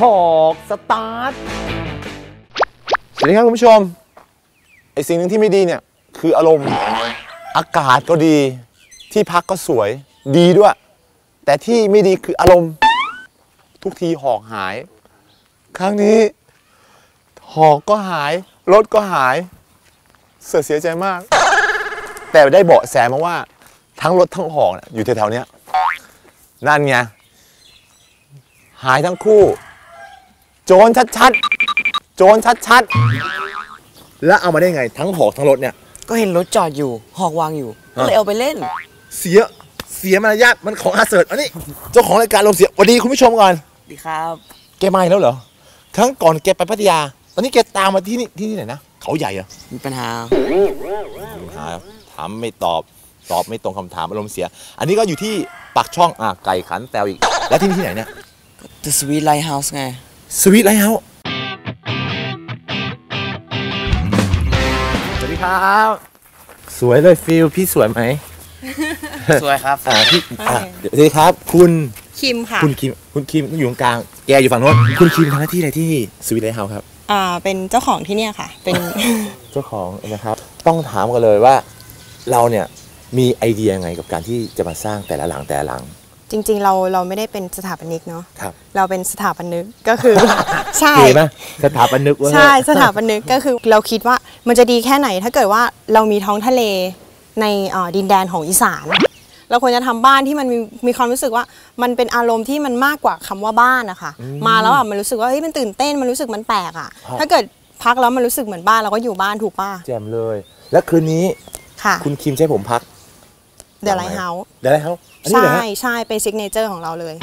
หอกสตาร์ท สวัสดีครับคุณผู้ชม ไอสิ่งหนึ่งที่ไม่ดีเนี่ย คืออารมณ์ อากาศก็ดี ที่พักก็สวย ดีด้วย แต่ที่ไม่ดีคืออารมณ์ ทุกทีหอกหาย ครั้งนี้ หอกก็หาย รถก็หาย เสียเสียใจมาก แต่ได้เบาะแสมาว่า ทั้งรถทั้งหอกอยู่แถวๆเนี้ยนั่นไงหายทั้งคู่ โจรชัดๆ โจรชัดๆ แล้วเอามาได้ไงทั้งหอกทั้งรถเนี่ย ก็เห็นรถจอดอยู่ หอกวางอยู่ ก็เลยเอาไปเล่น เสียเสียมารยาทมันของอาเสิร์ตอันนี้เจ้าของรายการลมเสียสวัสดีคุณผู้ชมก่อนดีครับ แกมาอีกแล้วเหรอครั้งก่อนแกไปพัทยา ตอนนี้แกตามมาที่นี่ที่นี่ไหนนะเขาใหญ่เหรอะมีปัญหาถามถามไม่ตอบตอบไม่ตรงคำถามอารมณ์เสีย อันนี้ก็อยู่ที่ปากช่องอะไก่ขันแตวอีก แล้วที่นี่ที่ไหนเนี่ย The Sweet Lighthouse ไง สวีทไลท์เฮาส์สวัสดีครับ สวยเลยฟิลพี่สวยไหมสวยครับ อ่าพี่อะเดี๋ยวสวัสดีครับ คุณคิมค่ะคุณคิมคุณคิมอยู่ตรงกลาง แกอยู่ฝั่งโน้นคุณคิมทำหน้าที่อะไรที่สวีทไลท์เฮาส์ครับ อ่าเป็นเจ้าของที่เนี่ยค่ะ เป็น เจ้าของนะครับ ต้องถามกันเลยว่า เราเนี่ยมีไอเดียยังไงกับการที่จะมาสร้างแต่ละหลังแต่ละหลัง จริง ๆ เราเราไม่ได้เป็นสถาปนิกเนาะครับ เราเป็นสถาปนิกก็คือ ใช่เก๋ไหมสถาปนิกเว่าใช่สถาปนิกก็คือเราคิดว่ามันจะดีแค่ไหนถ้าเกิดว่าเรามีท้องทะเลในเอ่อดินแดนของอีสาน เราควรจะทำบ้านที่มันมีมีความรู้สึกว่ามันเป็นอารมณ์ที่มันมากกว่าคำว่าบ้านนะคะมาแล้วอะมันรู้สึกว่าเฮ้ยมันตื่นเต้นมันรู้สึกมันแปลกอะ ถ้าเกิดพักแล้วมันรู้สึกเหมือนบ้านเราก็อยู่บ้านถูกป่ะแจ่มเลย แล้วคืนนี้ค่ะคุณคิมใช้ผมพัก The Lighthouse เดี๋ยวอะไรเขาอันนี้ใช่เหรอ ฮะใช่เป็นซิกเนเจอร์ของเราเลย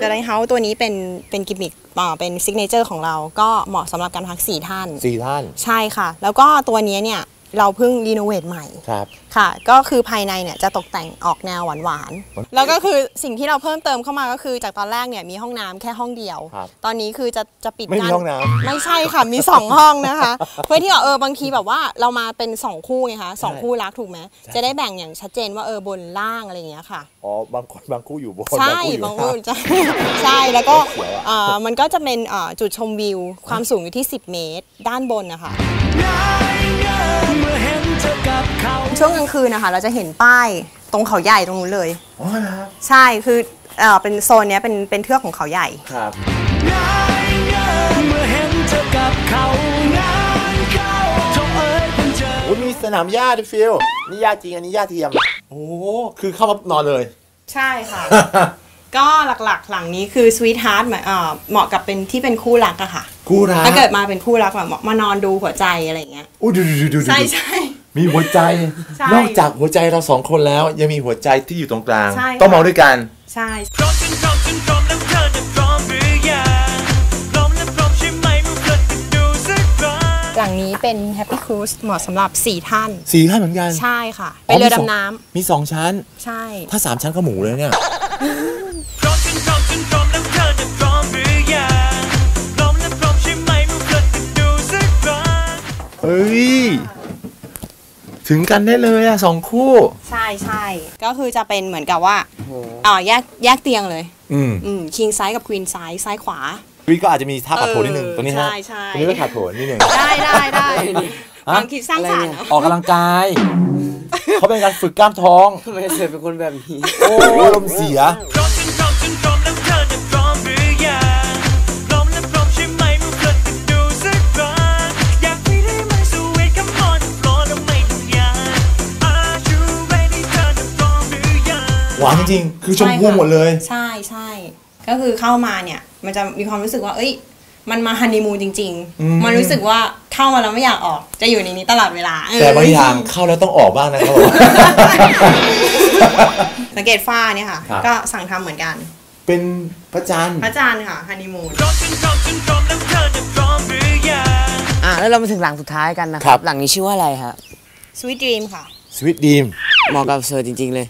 The Lighthouse ตัวนี้เป็นเป็นกิมมิคอ่าเป็นซิกเนเจอร์ของเรา ก็เหมาะสำหรับการพักสี่ท่านสี่ท่าน ใช่ค่ะ แล้วก็ตัวนี้เนี่ย เราเพิ่งรีโนเวทใหม่ ครับ ค่ะ ก็คือภายในเนี่ยจะตกแต่งออกแนวหวานๆ แล้วก็คือสิ่งที่เราเพิ่มเติมเข้ามาก็คือจากตอนแรกเนี่ยมีห้องน้ำแค่ห้องเดียว ครับตอนนี้คือจะจะปิดไม่มีกั้นห้องน้ำ ไม่ใช่ค่ะ มี 2 ห้องนะคะ เพื่อที่ว่าเออบางทีแบบว่าเรามาเป็น 2 คู่ไงคะสองใช่คู่รักถูกไหมจะได้แบ่งอย่างชัดเจนว่าเออบนล่างอะไรอย่างเงี้ยค่ะ อ๋อบางคนบางคู่อยู่บนใช่บาบางงคู่คู่อยู่ใช่ใช่แล้วก็เสียวอะเอ่อมันก็จะเป็นเอ่อจุดชมวิวความสูงอยู่ที่ 10 เมตร ด้านบนนะคะ ช่วงกลางคืนนะคะ เราจะเห็นป้ายตรงเขาใหญ่ตรงนู้นเลยอ๋อนะครับใช่คือเอ่อเป็นโซนเนี้ยเป็นเป็นเทือกของเขาใหญ่ ครับเมื่อเห็นเธอกับเขางานเข้าเธอเอ่ยเป็นเจอโอ้ยมีสนามหญ้าด้วยฟิลนี่หญ้าจริงอันนี้หญ้าเทียม โอ้ คือเข้ามานอนเลย ใช่ค่ะ ก็หลักๆ หลังนี้คือ Sweet Heart หมายเอ่อเหมาะกับเป็นที่เป็นคู่รักอะค่ะกูรักถ้าเกิดมาเป็นคู่รักแบบมานอนดูหัวใจอะไรอย่างเงี้ยอู้ดูดูดูดูดูใช่ใช่มีหัวใจใช่นอกจากหัวใจเราสองคนแล้ว ยังมีหัวใจที่อยู่ตรงกลางใช่ค่ะต้องมองด้วยกัน ใช่ ลังนี้เป็น Happy Cruise เหมาะสำหรับ 4 ท่าน สี่ท่านเหมือนกัน ใช่ค่ะ เป็นเรือมีสงดำน้มีสองชั้นำใช่ ถ้าสามชั้นก็หมูเลยเนี่ย พร้อมจนพร้อมจนพร้อมแล้วเธอจะพร้อมหรือยังพร้อมและพร้อมใช่ไหมเมื่อเกิดกันดูสักครั้ง เฮ้ย ถึงกันได้เลยอะสองคู่ ใช่ใช่ก็คือจะเป็นเหมือนกับว่าอ่าแยกแยกเตียงเลย อืม อืม king size กับ queen size ซ้ายขวา วิก็อาจจะมีท่าขัดโผนนิดนึงเออตรงนี้ฮะใช่ใช่ตรงนี้ก็ขัดโผนนิดนึงได้ได้ได้ฮะความคิดสร้างสรรค์เนอะออกกำลังกายเขาเป็นการฝึกกล้ามท้องไม่เคยเป็นคนแบบนี้โอ้ลมณ์เสียพร้อมจนพร้อมจนพร้อมแล้วเธอจะพร้อมหรือยังพร้อมและพร้อมใช่ไหมเมื่อเกิดกันดูสักครั้งอยากให้ได้มาสวีทกับมอนฟลอร์แล้วไม่ต้องยาก Are you ready เธอจะพร้อมหรือยังหวานจริงๆคือชมพู่หมดเลย ใช่ใช่ก็คือเข้ามาเนี่ย มันจะมีความรู้สึกว่า เอ้ย มันมาฮันนีมูนจริงอืมๆมันรู้สึกว่าเข้ามาแล้วไม่อยากออก จะอยู่ในนี้ตลอดเวลาเออแต่บางอย่างเข้าแล้วต้องออกบ้างนะครับผมสังเกตฝ้าเนี่ยค่ะครับก็สั่งทำเหมือนกัน เป็นพระจันทร์พระจันทร์ค่ะฮันนีมูนพร้อมจนพร้อมจนพร้อมแล้วเธอจะพร้อมหรือยังอะแล้วเรามาถึงหลังสุดท้ายกันนะคครัรับบหลังนี้ชื่อว่าอะไรฮะ Sweet Dream ค่ะสวิตดีมเหมาะกับเซอร์จริง ๆ เลย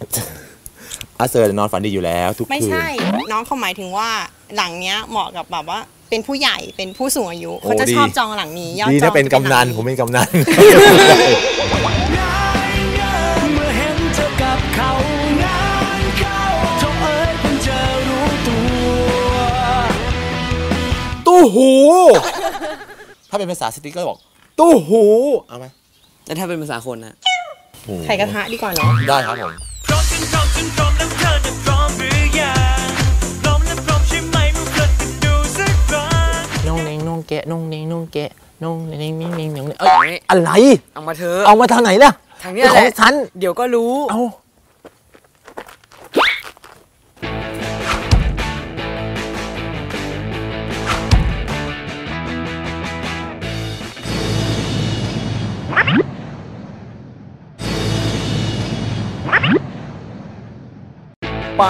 อาเซอร์นอนฝันดีอยู่แล้ว ทุกไม่คืนใช่ น้องเขาหมายถึงว่า หลังเนี้ยเหมาะกับแบบว่าเป็นผู้ใหญ่เป็นผู้สูงอายุเขาจะชอบจองหลังนี้ยอดจองถ้าเป็นกำนันผมเป็นกำนันตู้หู ถ้าเป็นภาษาสติกเกอบอก ตู้หู เอาไหมแล้วถ้าเป็นภาษาคนนะไข่กระทะดีกว่าเนาะได้ครับผม กะนุ่งเน่งนุ่งแกะนุ่งเน่งนิ่งนิ่งนิ่งเอ้ยอะไร เอามาเถอะเอามาทางไหนล่ะทางเนี้ยขแหองละฉันเดี๋ยวก็รู้เอาไป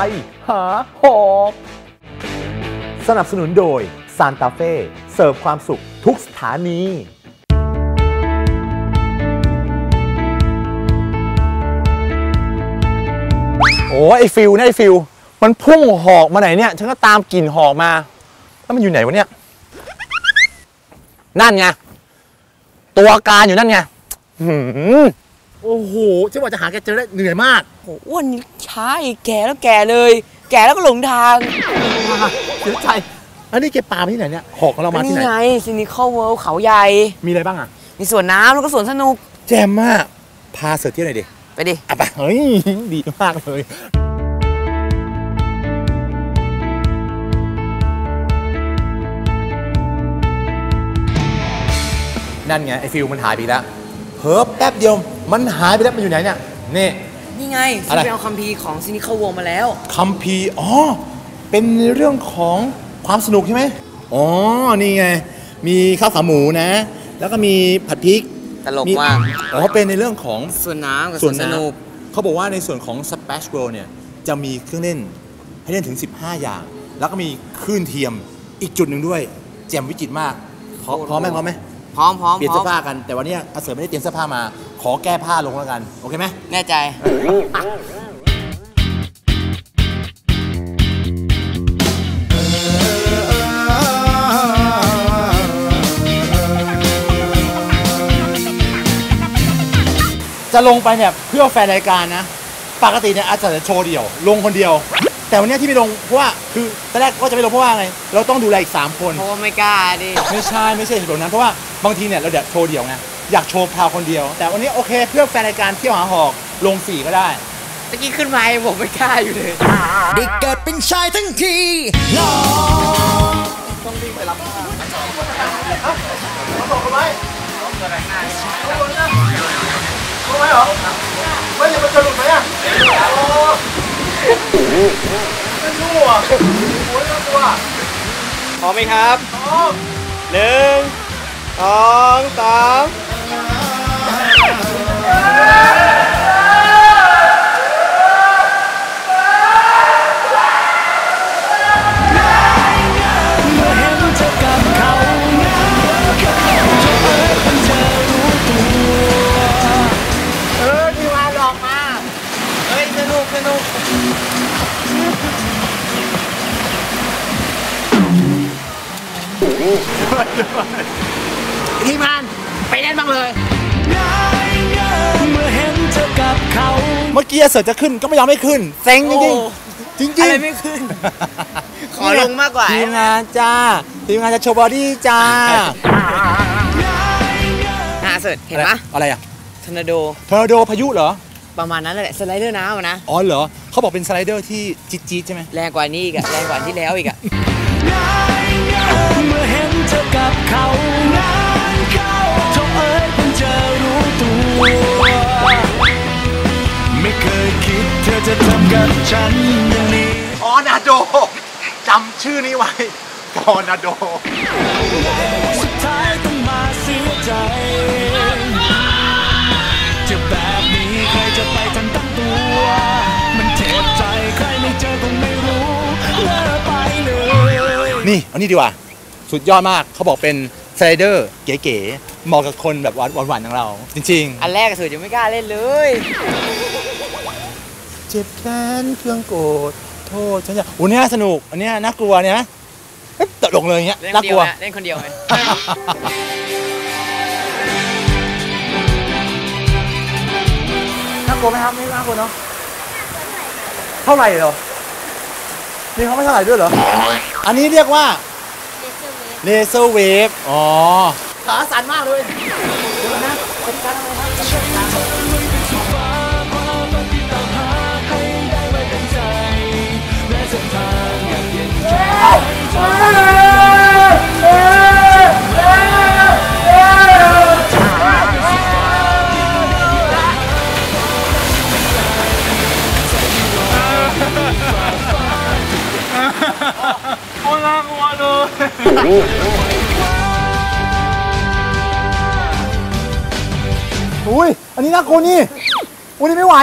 หาหอกสนับสนุนโดย ซานตาเฟ่เสิร์ฟความสุขทุกสถานีโอ้ไอฟิลเนี่ยไอฟิลมันพุ่งหอกมาไหนเนี่ย ฉันก็ตามกลิ่นหอกมา แล้วมันอยู่ไหนวะเนี่ย นั่นไง ตัวการอยู่นั่นไงหืมโอ้โหฉันว่าจะหาแกเจอได้เหนื่อยมากโอ้อ้วนนี่ช้าอีกแก่แล้วแก่เลย แก่แล้วก็หลงทางเสียใจ อันนี้แกปาไปที่ไหนเนี่ยหอกของเรามาที่นี่ไหนไงซินิคอลเวิลด์เขาใหญ่ มีอะไรบ้างอะ มีสวนน้ำแล้วก็สวนสนุก แจมมาก พาเสือเที่ยวหน่อยดิ ไปดิอะไปเฮ้ย ดีมากเลยนั่นไงไอฟิลมันหายไปแล้วเพิ่แป๊บเดียวมันหายไปแล้วมันอยู่ไหนเนี่ยนี่นี่ไงอะซิไรไปเอาคัมภีร์ของซินิคอลเวิลด์มาแล้วคัมภีร์อ๋อเป็นเรื่องของ ความสนุกใช่ไหมอ๋อ นี่ไง มีข้าวขาหมูนะ แล้วก็มีผัดพริกตลกมากอ๋อเป็นในเรื่องของสวนน้ำกับสส่ววนนสน้นุกำเขาบอกว่าในส่วนของ Splash World เนี่ย จะมีเครื่องเล่นให้เล่นถึง 15 อย่าง แล้วก็มีคลื่นเทียมอีกจุดหนึ่งด้วยแจ่มวิจิตรมาก พร้อมพร้อมไหมพร้อมไหมพร้อมพร้อมเปลี่ยนพร้เสื้ออมผ้ากันแต่วันนี้อาเสือไม่ได้เตรียมเสื้อผ้ามา ขอแก้ผ้าลงแล้วกัน โอเคไหมแน่ใจ จะลงไปเนี่ยเพื่อแฟนรายการนะ ปกติเนี่ยอาจจะโชว์เดี่ยว ลงคนเดียว แต่วันนี้ที่ไม่ลงเพราะว่าคือตอนแรกก็จะไม่ลงเพราะว่าไงเราต้องดูแลอีก3คน เพราะว่าไม่กล้าดิ ไม่ใช่ไม่ใช่เหตุผลนั้นเพราะว่าบางทีเนี่ยเราเดี๋ยวโชว์เดี่ยวไงอยากโชว์พราวคนเดียว แต่วันนี้โอเคเพื่อแฟนรายการเที่ยวหาหอกลงสี่ก็ได้ ตะกี้ขึ้นมาผมไม่กล้าอยู่เลย ได้เกิดเป็นชายทั้งทีหล่อไม่ยังมาสนุกไห มอะไม่รู้อะโอ้ยน่ากลัวพร้อมไหมครับหนึ่งสองสาม ทีมงานไปเล่นบ้างเลยเมื่อเห็นเธอกับเขาเมื่อกี้เสือจะขึ้นก็ไม่ยอมให้ขึ้นเซ็งจริงๆจริงๆอะไรไม่ขึ้น ขอลงมากกว่าทีมงานจ้าทีมงานจะโชว์บอดี้จ้าอะเสิร์ชเห็นปะอะไรอะทอร์นาโดทอร์นาโดพายุเหรอประมาณนั้นแหละสไลเดอร์น้ำอะนะอ๋อเหรอเขาบอกเป็นสไลเดอร์ที่จี๊ดจี๊ดใช่ไหมแรงกว่านี้อีกอะแรงกว่าที่แล้วอีกอะ เมื่อเห็นเธอกับเขางานเข้าเธอเอ้ยเพิ่งจะรู้ตัว ไม่เคยคิดเธอจะทำกับฉันอย่างนี้ออนาโดจำชื่อนี้ไว้ออนาโด สุดท้ายต้องมาเสียใจ จะแบบนี้ใครจะไปทันตั้งตัว มันเจ็บใจใครไม่เจอคงไม่รู้เลิกไปเลย นี่ เอานี่ดีกว่า สุดยอดมากเขาบอกเป็นสไลเดอร์เก๋ๆเหมาะกับคนแบบหวานๆอย่างเรา จริง อันแรกเสิร์ชยังไม่กล้าเล่นเลย ๆ เจ็บแค้นเครื่องโกรธโทษฉันอยากโอ้เนี่ยสนุก อันเนี้ยน่ากลัวเนี่ยนะเอ๊ะตลกเลยอย่างเงี้ยเล่นคน่านเดีกยลัว วนะเล่นคนเดียวไงน่ากลัวไหมครับไม่น่ากลัวเนาะเท่าไหร่เหรอนี่เขาไม่เท่าไหร่ด้วยเหรอ อันนี้เรียกว่า เลเซอร์เวฟ อ๋อ ขาสั่นมากเลยเดี๋ยวนะเป็นกากลัวนี่อุ้ย นี่คุณนี่ไม่ไหว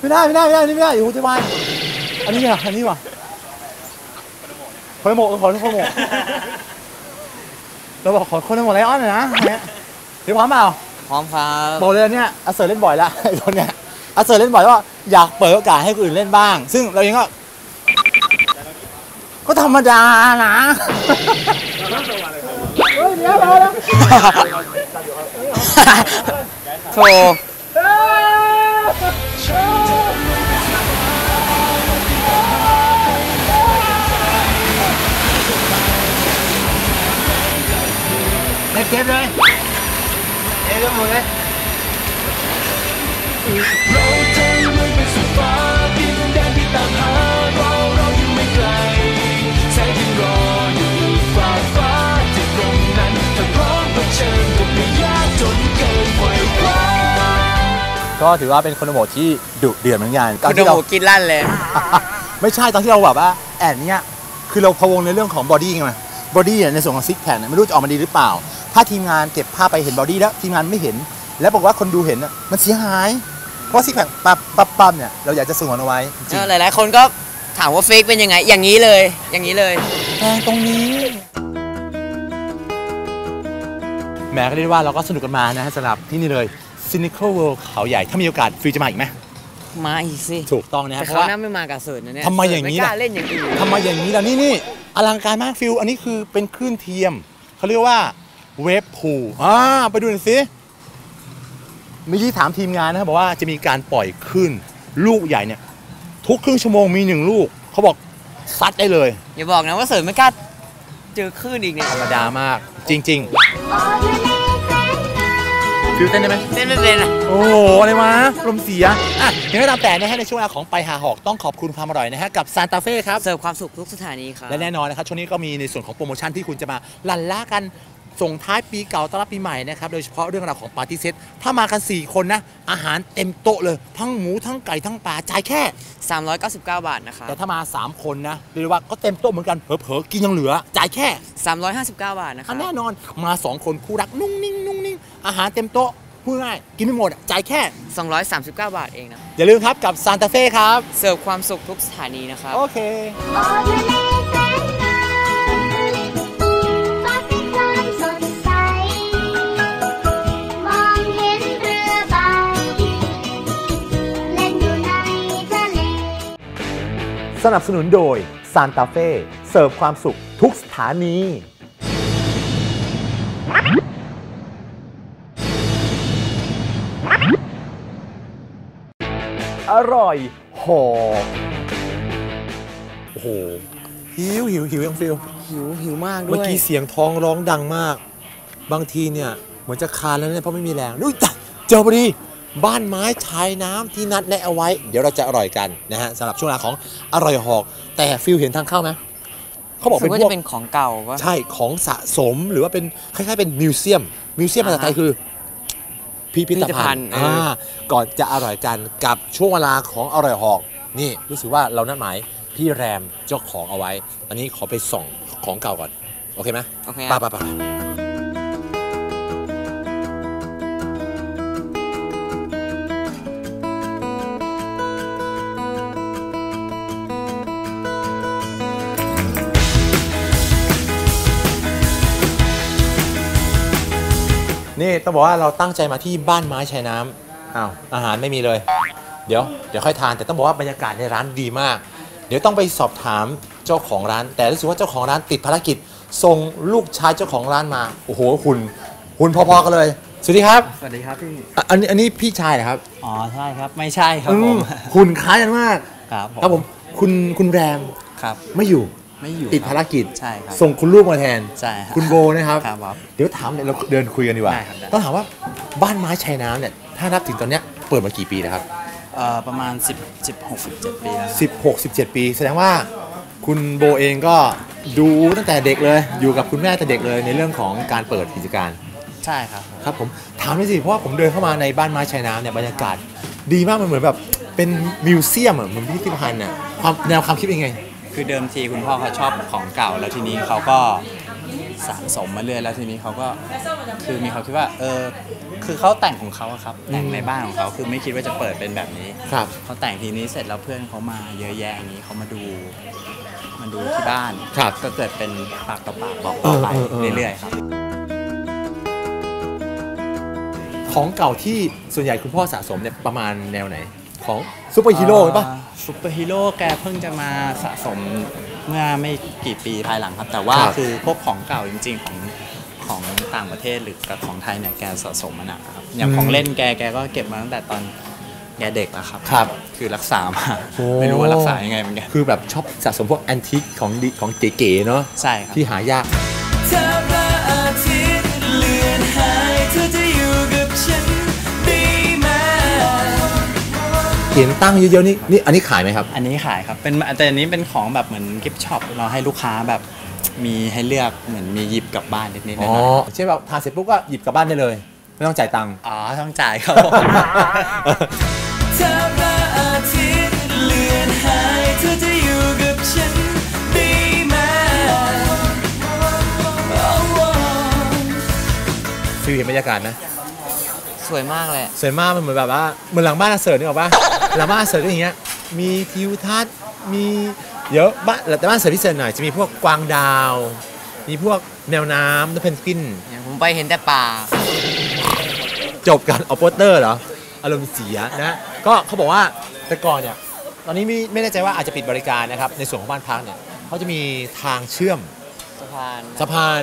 ไม่ได้ไม่ได้ไม่ได้ไม่ได้อยู่ที่บ้านอันนี้อะอันนี้ว่ะขอโมกขอขอโมกเราบอกขอคนโมกไลออนหน่อยนะเนี่ยเดี๋ยวพร้อมเปล่าพร้อมครับบอกเลยเนี่ยอาเซอร์เล่นบ่อยละไอ้ตัวเนี้ยอาเซอร์เล่นบ่อยว่าอยากเปิดโอกาสให้คนอื่นเล่นบ้าง ซึ่งเราเองก็ก็ธรรมดานะเฮ้ยเดี๋ยวเราแล้ว โชว์เล่นเก ก็หมดเลยก็ถือว่าเป็นคนโหมดที่ดุเดือดเหมือนกันตอนคุณที่โอ้เราโหกินลั่นเลยไม่ใช่ตอนที่เราแบบว่าแอนเนี้ยคือเราพะวงในเรื่องของบอดี้ไงบอดี้ในส่วนของซิกแพคไม่รู้จะออกมาดีหรือเปล่า ถ้าทีมงานเก็บภาพไปเห็นบอดี้แล้วทีมงานไม่เห็น แล้วบอกว่าคนดูเห็นน่ะมันเสียหาย เพราะซิกแพคปั๊บปั๊บปั๊บเนี่ยเราอยากจะสงวนเอาไว้จริงหลายๆคนก็ถามว่าเฟกเป็นยังไง อย่างนี้เลย อย่างนี้เลยแพงตรงนี้แหมก็เรียกว่าเราก็สนุกกันมานะฮะสำหรับที่นี่เลย Cynical World เขาใหญ่ ถ้ามีโอกาสฟรีจะมาอีกไหมมาอีกสิถูกต้องนะฮะแต่เพเขาราะว่าน่าไม่มากับเสิร์ตนะเนี่ยทำไมอย่างนี้นี้ไม่กล่ะล้าเล่นอย่างอื่นทำไมอย่างนี้ล่ะนี่นี่อลังการมากฟิลอันนี้คือเป็นคลื่นเทียม เขาเรียกว่าเวฟพูลอ่าไปดูหน่อยสิเมื่อกี้ถามทีมงานนะครับบอกว่าจะมีการปล่อยคลื่นลูกใหญ่เนี่ย ทุกครึ่งชั่วโมงมีหนึ่งลูก เขาบอกซัดได้เลย อย่าบอกนะว่าเสิร์ตไม่กล้าเจอคลื่นอีกเนี่ยธรรมดามากจริง ๆ ฟิลเต้นได้ไหมเล่นไม่เป็นอะโอ้โหอะไรวะลมเสียอะยังไงก็ตามแต่นะฮะในช่วงเวลาของไปหาหอกต้องขอบคุณความอร่อยนะฮะกับซานตาเฟ่ครับเสิร์ฟความสุขทุกสถานีครับและแน่นอนนะครับช่วงนี้ก็มีในส่วนของโปรโมชั่นที่คุณจะมาลันล่ากัน ส่งท้ายปีเก่าต้อนรับปีใหม่นะครับ โดยเฉพาะเรื่องราวของปาร์ตี้เซตถ้ามากัน 4 คนนะ อาหารเต็มโต๊ะเลย ทั้งหมูทั้งไก่ทั้งปลาจ่ายแค่ 399 บาทนะครับแต่ถ้ามา 3 คนนะเรียกได้ว่าก็เต็มโต๊ะเหมือนกันเผลอๆกินยังเหลือ จ่ายแค่ 359 บาทนะครัอับนแน่นอนมา 2 คนคู่รักนุ่งนิ่งนุ่งนิ่งอาหารเต็มโต๊ะพูดง่ายกินไม่หมดอะจ่ายแค่ 239 บาทเองนะ อย่าลืมครับกับซานตาเฟ่ครับ เสิร์ฟความสุขทุกสถานีนะครับ โอเค สนับสนุนโดยซานตาเฟ่เสิร์ฟความสุขทุกสถานีอร่อยหอมโอ้โหหิวหิวหิวยังฟิลหิวหิวมากด้เมื่อวยกี้เสียงท้องร้องดังมาก บางทีเนี่ย เหมือนจะคลานแล้วเนี่ยเพราะไม่มีแรงนุ้ยจ้ะเจอพอดี บ้านไม้ชายน้ำที่นัดแนะเอาไว้ เดี๋ยวเราจะอร่อยกันนะฮะสำหรับช่วงเวลาของอร่อยหอก แต่ฟิลเห็นทางเข้าไหมเขาบอกรู้สึเป็นกว่าพวกจะเป็นของเก่าปะใช่ของสะสมหรือว่าเป็นคล้ายๆเป็นมิวเซียมมิวเซียมภาษาไทยคือพิพิธภัณฑ์อ่าก่อนจะอร่อยกันกับช่วงเวลาของอร่อยหอกนี่รู้สึกว่าเรานัดหมายพี่แรมเจ้าของเอาไว้ อันนี้ขอไปส่องของเก่าก่อน โอเคไหมโอเคไป่าครับป่าป่า นี่ต้องบอกว่าเราตั้งใจมาที่บ้านไม้ชายน้ำอ้าวอาหารไม่มีเลย เดี๋ยวเดี๋ยวค่อยทานแต่ต้องบอกว่าบรรยากาศในร้านดีมาก เดี๋ยวต้องไปสอบถามเจ้าของร้าน แต่รู้สึกว่าเจ้าของร้านติดภารกิจส่งลูกชายเจ้าของร้านมาโอ้โหหุ่นหุ่นพอๆกันเลยสวัสดีครับสวัสดีครับพี่อะอันนี้อันนี้พี่ชายเหรอครับอ๋อใช่ครับไม่ใช่ครับอืผมหุ่นคล้ายกันมากครับผมครับผมคุณคุณแรมครับไม่อยู่ ไม่อยู่ติดภารกิจใช่ครับส่งคุณลูกมาแทนใช่รับคุณโบนะครับครับผมเดี๋ยวถามเราเดินคุยกันดีกว่าได้ครับได้ต้องถามว่าบ้านไม้ชายน้ำเนี่ยถ้านับถึงตอนเนี้ยเปิดมากี่ปีแล้วครับเอ่อประมาณ 10 16 17 ปีแล้ว16 17 ปี แสดงว่าคุณโบเองก็ดูตั้งแต่เด็กเลย อยู่กับคุณแม่แต่เด็กเลยในเรื่องของการเปิดกิจการใช่ครับครับผมถามหน่อยสิเพราะว่าผมเดินเข้ามาในบ้านไม้ชายน้ำเนี่ยบรรยากาศดีมากมันเหมือนแบบเป็นมิวเซียมอะเหมือนพิพิธภัณฑ์อะความแนวความคิดเป็นไง คือเดิมทีคุณพ่อเขาชอบของเก่าแล้วทีนี้เขาก็สะสมมาเรื่อยแล้วทีนี้เขาก็คือมีความคิดว่าเออคือเขาแต่งของเขาอะครับแต่งในบ้านของเขาคือไม่คิดว่าจะเปิดเป็นแบบนี้ครับ เขาแต่งทีนี้เสร็จแล้วเพื่อนเขามาเยอะแยะอย่างนี้เขามาดูมาดูที่บ้านครับก็เกิดเป็นปากต่อปากบอกต่อไปเออเออเออ เรื่อยๆครับ ของเก่าที่ส่วนใหญ่คุณพ่อสะสมเนี่ยประมาณแนวไหน ของซูเปอร์ฮีโร่ป่ะอ่าซูเปอร์ฮีโร่แกเพิ่งจะมาสะสมเมื่อไม่กี่ปีภายหลังครับ แต่ว่าครับคือพวกของเก่าจริง ๆ ของของต่างประเทศหรือกับของไทยเนี่ยแกสะสมมานานครับอย่างของเล่นแกแกก็เก็บมาตั้งแต่ตอนแกเด็กแล้วครับครับ คือรักษามาโอ้ไม่รู้ว่ารักษายังไงเหมือนกันคือแบบชอบสะสมพวกแอนทิคของดีของเก๋ๆเนาะใช่ครับที่หายาก เห็นตั้งเยอะๆนี่นี่อันนี้ขายไหมครับ อันนี้ขายครับเป็นแต่อันนี้เป็นของแบบเหมือนกิฟต์ช็อปเราให้ลูกค้าแบบมีให้เลือกเหมือนมีหยิบกลับบ้านนิดๆหน่อ๋ออยเช่นแบบทานเสร็จปุ๊บก็หยิบกลับบ้านได้เลย ไม่ต้องจ่ายตังค์ ๆอ๋อต้องจ่ายครับผมถ้าพระอาทิตย์เลือนหายเธอจะอยู่กับฉันได้ไหม ฟิลเห็นบรรยากาศนะสวยมากเลย สวยมากมันเหมือนแบบว่าเหมือนหลังบ้านอาเสิร์ตนี่หรอกปะ หลังบ้านอาเสิร์ตก็อย่างเงี้ยมีทิวทัศน์มีเยอะบ้านแต่บ้านอาเสิร์ตพิเศษหน่อยจะมีพวกกวางดาว มีพวกแมวน้ำนกเพนกวิน อย่างผมไปเห็นแต่ป่า จบกันเอาโปสเตอร์เหรอ อารมณ์เสียนะ ก็เขาบอกว่าแต่ก่อนเนี่ยตอนนี้ไม่ไม่แน่ใจว่าอาจจะปิดบริการนะครับ ในส่วนของบ้านพักเนี่ยเขาจะมีทางเชื่อมสะพานสะพาน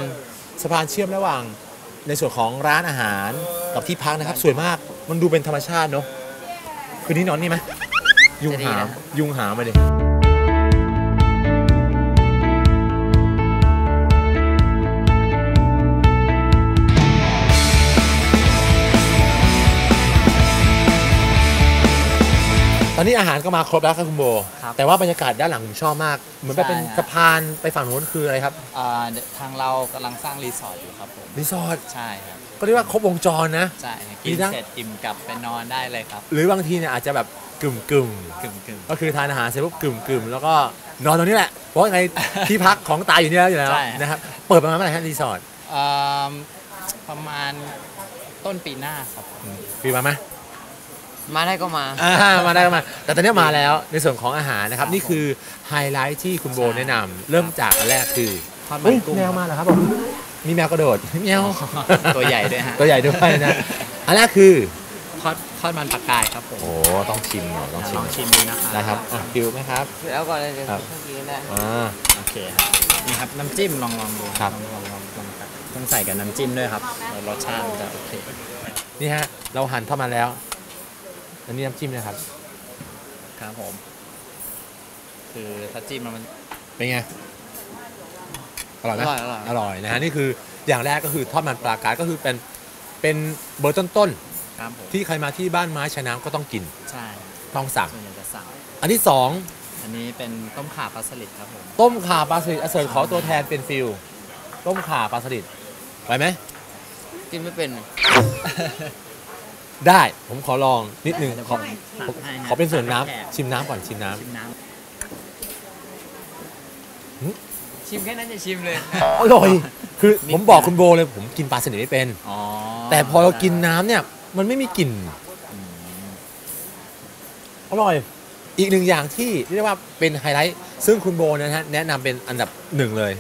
สะพานเชื่อมระหว่าง ในส่วนของร้านอาหารกับที่พักนะครับ สวยมากมันดูเป็นธรรมชาติเนาะ คืนนี้นอนนี่ไหมยุงหามยุงหามมาดิตอนนี้อาหารก็มาครบแล้วครับคุณโบ ครับแต่ว่าบรรยากาศด้านหลังผมชอบมาก เหมือนไปเป็นใช่ฮะ สะพานไปฝั่งนู้นคืออะไรครับ อ่าเดี๋ยวทางเรากำลังสร้างรีสอร์ทอยู่ครับผม รีสอร์ท ใช่ครับ ก็เรียกว่าครบวงจรนะ ใช่มีกินทั้งเสร็จอิ่มกลับไปนอนได้เลยครับ หรือบางทีเนี่ยอาจจะแบบกึ่มกึ่มกึ่มกึ่มๆก็คือทานอาหารเสร็จปุ๊บกึ่มกึ่มๆแล้วก็นอนตรงนี้แหละ เพราะยังไงที่พักของตายอยู่นี่แล้วอยู่แล้วใช่นะครับ เปิดประมาณเมื่อไหร่ฮะรีสอร์ทอ่าประมาณต้นปีหน้าครับปีมาไหมมาได้ก็มาอ่ามาได้ก็มา แต่ตอนนี้มาแล้วในส่วนของอาหารนะครับ นี่คือไฮไลท์ที่คุณโบแนะนำเริ่มจากอันแรกคือทอดมัเฮ้นยกุ้งแมวมาเหรอครับผม มีแมวกระโดดแมวตัวใหญ่ด้วยฮะตัวใหญ่ด้วยนะอันแรกคือทอดทอดมันปลากายครับผมโอ้ต้องชิมหน่อยต้องชิลมองชิมดูนะครับนะครับอะฟิวไหมครับแล้วก่อนเลยเดี๋ยวครับต้องกินได้อ่าโอเคครับนี่ครับน้ำจิ้มลองลองดูครับลองลองลองครับต้องใส่กับน้ำจิ้มด้วยครับรสชาติมันจะโอเคนี่ฮะเราหั่นเข้ามาแล้ว อันนี้น้ำจิ้มนะครับครับผม คือถ้าจิ้มแล้วมันเป็นไง อร่อยไหมอร่อยอร่อย อร่อยนะฮะนี่คืออย่างแรกก็คือทอดมันปลากายก็คือเป็นเป็นเบอร์ต้นครับผมๆที่ใครมาที่บ้านไม้ชายน้ำก็ต้องกินใช่ต้องสั่ง ส่วนใหญ่จะสั่ง อันที่สองอันนี้เป็นต้มข่าปลาสลิดครับผม ต้มข่าปลาสลิดอเสิร์ตขอตัวแทนเป็นฟิลต้มข่าปลาสลิดไปไหม กินไม่เป็น ได้ผมขอลองนิดนึงขอตักให้ฮะขอเป็นส่วนน้แขกำชิมน้ำก่อนชิมน้ำชิมน้ ชิมแค่นั้นจะชิมเลย อร่อย คือผมบอกคุณโบเลยผมกินปลาสลิดไม่เป็นำอ๋อแต่พอเรากินน้ำเนี่ย มันไม่มีกลิ่น อร่อย อีกหนึ่งอย่างที่เรียกว่าเป็นไฮไลท์ ซึ่งคุณโบนะฮะแนะนำเป็นอันดับหนึ่งเลย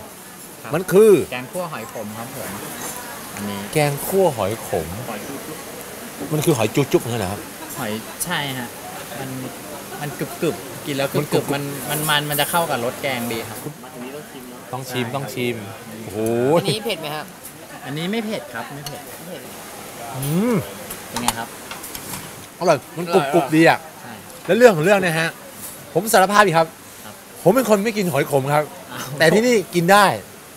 ครับ มันคือแกงคั่วหอยขมครับผม อันนี้แกงคั่วหอยขม หอยจุ๊บมันคือหอยจุ๊บๆนั่นแหละครับ หอยใช่ฮะ มันมันกรึบกรึบๆกินแล้วกรึมันบกรึกรึบบมันมันมันมันจะเข้ากับรสแกงดีครับ ต้องชิมต้องชิมโอ้โหอันนี้เผ็ดไหมครับ อันนี้ไม่เผ็ดครับไม่เผ็ดไม่เผ็ดอืมเป็นไงครับอร่อยมันกรุบกรุบดีอะใช่แล้วเรื่องของเรื่องเนะฮะ ผมสารภาพอีกครับครับ ผมเป็นคนไม่กินหอยขมครับอแต่ที่นี่กินได้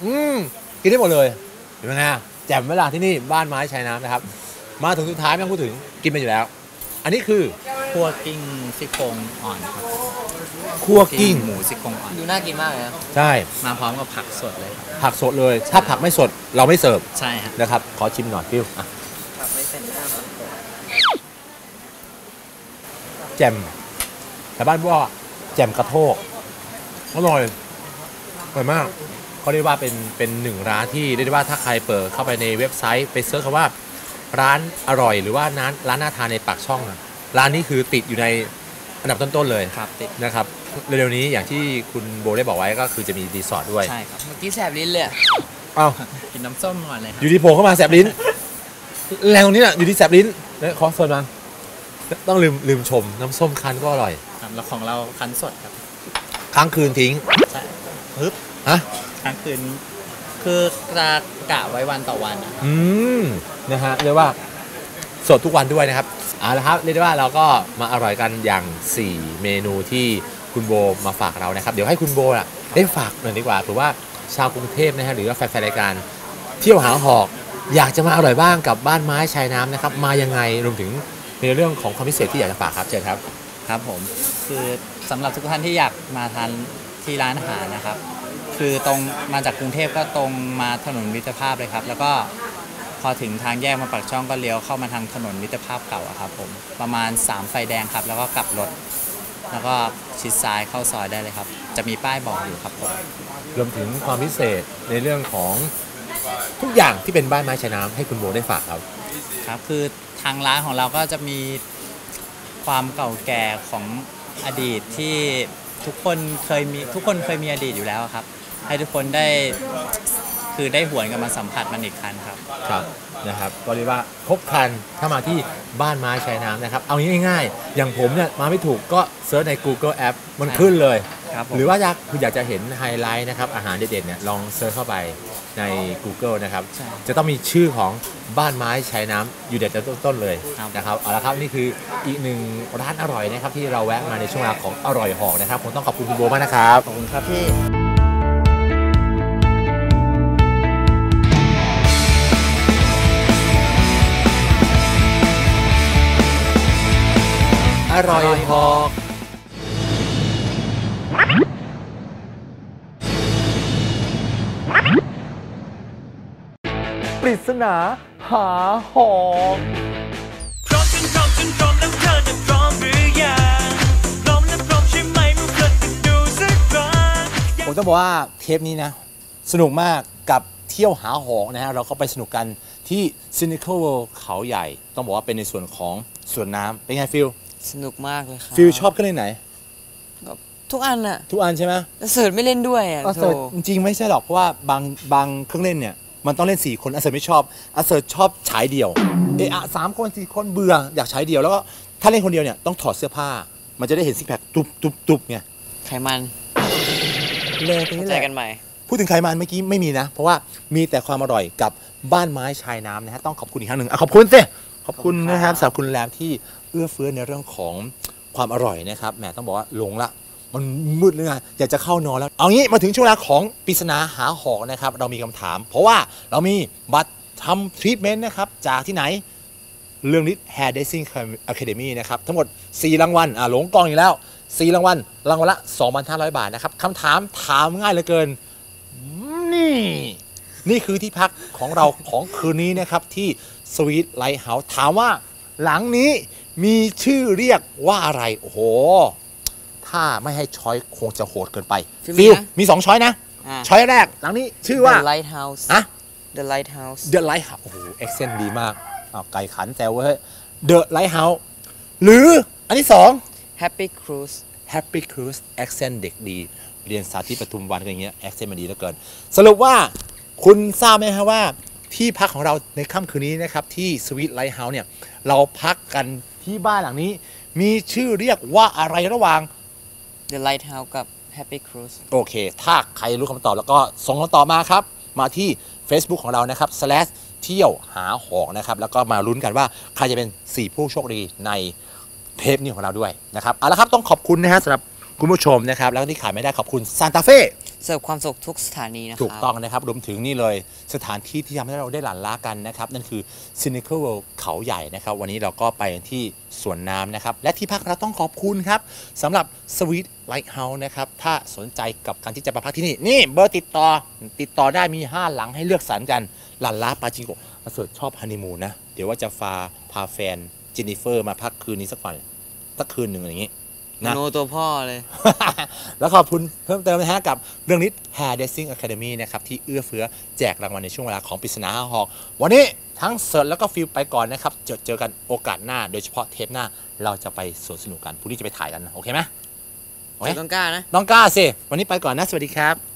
อืมกินได้หมดเลยเห็นไหมฮะแจ่มเวลาที่นี่บ้านไม้ชายน้ำนะครับ มาถึงสุดท้ายไม่ต้องพูดถึงกินไปอยู่แล้ว อันนี้คือคั่วกิ้งซี่โครงอ่อนครับ คั่วกิ้งหมูซี่โครงอ่อนดูน่ากินมากเลยนะใช่มาพร้อมกับผักสดเลยครับผักสดเลย ถ้าผักไม่สดเราไม่เสิร์ฟใช่ฮะนะครับ ขอชิมหน่อยฟิวอะแจ่มแต่บ้านว่าแจ่มกระโทกอร่อยอร่อยมากเขาเรียกว่าเป็นเป็นหนึ่งร้านที่เรียกได้ว่าถ้าใครเปิดเข้าไปในเว็บไซต์ไปเซิร์ชคำว่า ร้านอร่อยหรือว่าร้านร้านน่าทานในปากช่องอะร้านนี้คือติดอยู่ในอันดับต้นๆเลยครับติดนะครับ เร็วๆนี้อย่างที่คุณโบได้บอกไว้ก็คือจะมีรีสอร์ทด้วยใช่ครับ เมื่อกี้แสบลิ้นเลยอะอ้าวกินน้ำส้มก่อนเลยคอรับยู่ที่โผล่เข้ามาแสบลิ้น แรงตรงนี้น่ะอยู่ที่แสบลิ้นเนี่ยขอส่วนมาต้องลืมลืมชมน้ำส้มคั้นก็อร่อยครับแล้วของเราคั้นสดครับค้างคืนทิ้งใช่ปึ๊บฮะค้างคืน คือจะกะไว้วันต่อวันอะอืมนะฮะเรียกว่าสดทุกวันด้วยนะครับเอาละครับเรียกได้ว่าเราก็มาอร่อยกันอย่าง 4 เมนูที่ คุณโบมาฝากเรานะครับ เดี๋ยวให้คุณโบอะได้ฝากหน่อยดีกว่าถือว่าชาวกรุงเทพนะฮะหรือว่าแฟนๆรายการเที่ยวหาหอก อยากจะมาอร่อยบ้างกับบ้านไม้ชายน้ำนะครับ มายังไงรวมถึงในเรื่องของความพิเศษที่อยากจะฝากครับเชิญครับครับผมคือสำหรับทุกท่านที่อยากมาทานที่ร้านอาหารนะครับ คือตรงมาจากกรุงเทพก็ตรงมาถนนมิตรภาพเลยครับ แล้วก็พอถึงทางแยกมาปากช่องก็เลี้ยวเข้ามาทางถนนมิตรภาพเก่าอะครับผมประมาณ 3 ไฟแดงครับ แล้วก็กลับรถ แล้วก็ชิดซ้ายเข้าซอยได้เลยครับ จะมีป้ายบอกอยู่ครับผมรวมถึงความพิเศษในเรื่องของทุกอย่างที่เป็นบ้านไม้ชายน้ำให้คุณโบได้ฝากครับครับ คือทางร้านของเราก็จะมีความเก่าแก่ของอดีตที่ทุกคนเคยมีทุกคนเคยมีอดีตอยู่แล้วครับ ให้ทุกคนได้ คือได้หวนกลับมาสัมผัสมันอีกครั้งครับ ครับนะครับก็เรียกว่าครบครันถ้ามาที่บ้านไม้ชายน้ำนะครับ เอางี้ง่ายๆ อย่างผมเนี่ยมาไม่ถูกก็เซิร์ชใน Google App มันขึ้นเลย ครับผม หรือว่าอยากคุณอยากจะเห็นไฮไลท์นะครับอาหารเด็ดๆเนี่ยลองเซิร์ชเข้าไปใน Google นะครับ ใช่จะต้องมีชื่อของบ้านไม้ชายน้ำอยู่เด็ดต้นๆเลยครับ นะครับเอาละครับนี่คืออีกหนึ่งร้านอร่อยนะครับที่เราแวะมาในช่วงเวลาของอร่อยหอกนะครับผมต้องขอบคุณคุณโบมากนะครับ ขอบคุณครับพี่ อร่อยหอกปริศนาหาหอกพร้อมฉันพร้อมฉันพร้อมแล้วเธอจะพร้อมหรือยังพร้อมและพร้อมใช่ไหมเมื่อเธอจะดูสักครั้งผมต้องบอกว่าเทปนี้นะ สนุกมากกับเที่ยวหาหอกนะฮะ เราก็ไปสนุกกันที่ Cynical World เขาใหญ่ ต้องบอกว่าเป็นในส่วนของสวนน้ำเป็นไงฟิล สนุกมากเลยครับฟิลชอบเครื่องเล่นไหน ทุกอันอะทุกอันใช่ไหมแต่เสิร์ชไม่เล่นด้วยอะอาโธ่เสิร์ตจริงๆไม่ใช่หรอกเพราะว่าบางบางเครื่องเล่นเนี่ยมันต้องเล่น 4 คนอาเสิร์ตไม่ชอบอาเสิร์ตชอบฉายเดี่ยวเอะอะสามคนสี่คนเบื่ออยากฉายเดี่ยวแล้วก็ถ้าเล่นคนเดียวเนี่ยต้องถอดเสื้อผ้า มันจะได้เห็นซิกแพคตุบตุบตุบไงไขมันเลยตรงเข้านี้ใจแหละ กันใหม่ พูดถึงไขมันเมื่อกี้ไม่มีนะ เพราะว่ามีแต่ความอร่อยกับบ้านไม้ชายน้ำนะฮะต้องขอบคุณอีกครั้งหนึ่งอะขอบคุณสิขอบคุณนะครับสำหรับคุณแรมที่เอื้อเฟื้อในเรื่องของความอร่อยนะครับแหมต้องบอกว่าหลงละมันมืดเลยไงอยากจะเข้านอนแล้ว เอางี้มาถึงช่วงเวลาของปริศนาหาหอกนะครับ เรามีคำถาม เพราะว่าเรามีบัตรทำทรีทเมนต์นะครับจากที่ไหนเรื่องนี้ Hair Dressing Academy นะครับ ทั้งหมด 4 รางวัลอ่าหลงกองอีกแล้ว 4 รางวัลรางวัลละ 2,500 บาทนะครับคำถามถามง่ายเหลือเกิน นี่ นี่คือที่พักของเราของคืนนี้นะครับ ที่สวีทไลท์เฮาส์ถามว่าหลังนี้ มีชื่อเรียกว่าอะไร โอ้โห ถ้าไม่ให้ช้อยคงจะโหดเกินไป ฟิลฟิลมีนะมีสองช้อยนะ อ่า ช้อยแรก หลังนี้ชื่อว่า The Lighthouse อะ The Lighthouse The Lighthouse โอ้โห เอ็กเซนดีมากอ้าวไก่ขันแซวเว้ย The Lighthouse หรืออันที่สอง Happy Cruise Happy Cruise accent เด็กดี เรียนสาธิตปทุมวันกันอย่างเงี้ย accent มันดีเหลือเกิน สรุปว่าคุณทราบไหมครับว่าที่พักของเราในค่ำคืนนี้นะครับ ที่ Sweet Lighthouse เนี่ย เราพักกัน ที่บ้านหลังนี้ มีชื่อเรียกว่าอะไรระหว่าง The Lighthouse กับ Happy Cruise โอเค ถ้าใครรู้คำตอบแล้วก็ส่งคำตอบมาครับ มาที่ Facebook ของเรานะครับ slash เที่ยวหาหอกนะครับ แล้วก็มาลุ้นกันว่าใครจะเป็น 4 ผู้โชคดีในเทปนี้ของเราด้วยนะครับ เอาละครับ ต้องขอบคุณนะฮะสำหรับคุณผู้ชมนะครับ แล้วก็ที่ขาดไม่ได้ขอบคุณซานตาเฟ่ เสิร์ฟความสุขทุกสถานีนะครับ ถูกต้องนะครับ รวมถึงนี่เลยสถานที่ที่ทำให้เราได้หลั่นล้ากันนะครับ นั่นคือ Cynical World เขาใหญ่นะครับ วันนี้เราก็ไปที่สวนน้ำนะครับ และที่พักเราต้องขอบคุณครับสำหรับ Sweet Lighthouse นะครับ ถ้าสนใจกับการที่จะมาพักที่นี่ นี่เบอร์ติดต่อติดต่อได้มี 5 หลังให้เลือกสรรกันหลั่นล้าปาจิงโกะมาเสิร์ชชอบฮันนีมูนนะเดี๋ยวว่าจะพาพาแฟนเจนนิเฟอร์มาพักคืนนี้สักวันสักคืนหนึ่งอย่างนี้ นะ โนตัวพ่อเลย แล้วขอบคุณเพิ่มเติมนะฮะกับเรื่องนิด Hair Dressing Academy นะครับ ที่เอื้อเฟื้อแจกรางวัลในช่วงเวลาของปริศนาห้าหอกวันนี้ทั้งเสิร์ชแล้วก็ฟิลไปก่อนนะครับ เจอเจอกันโอกาสหน้า โดยเฉพาะเทปหน้า เราจะไปสวนสนุกกันพรุ่งนี้จะไปถ่ายกัน โอเคไหมโอเคต้องกล้านะ น้องกล้าสิ วันนี้ไปก่อนนะ สวัสดีครับ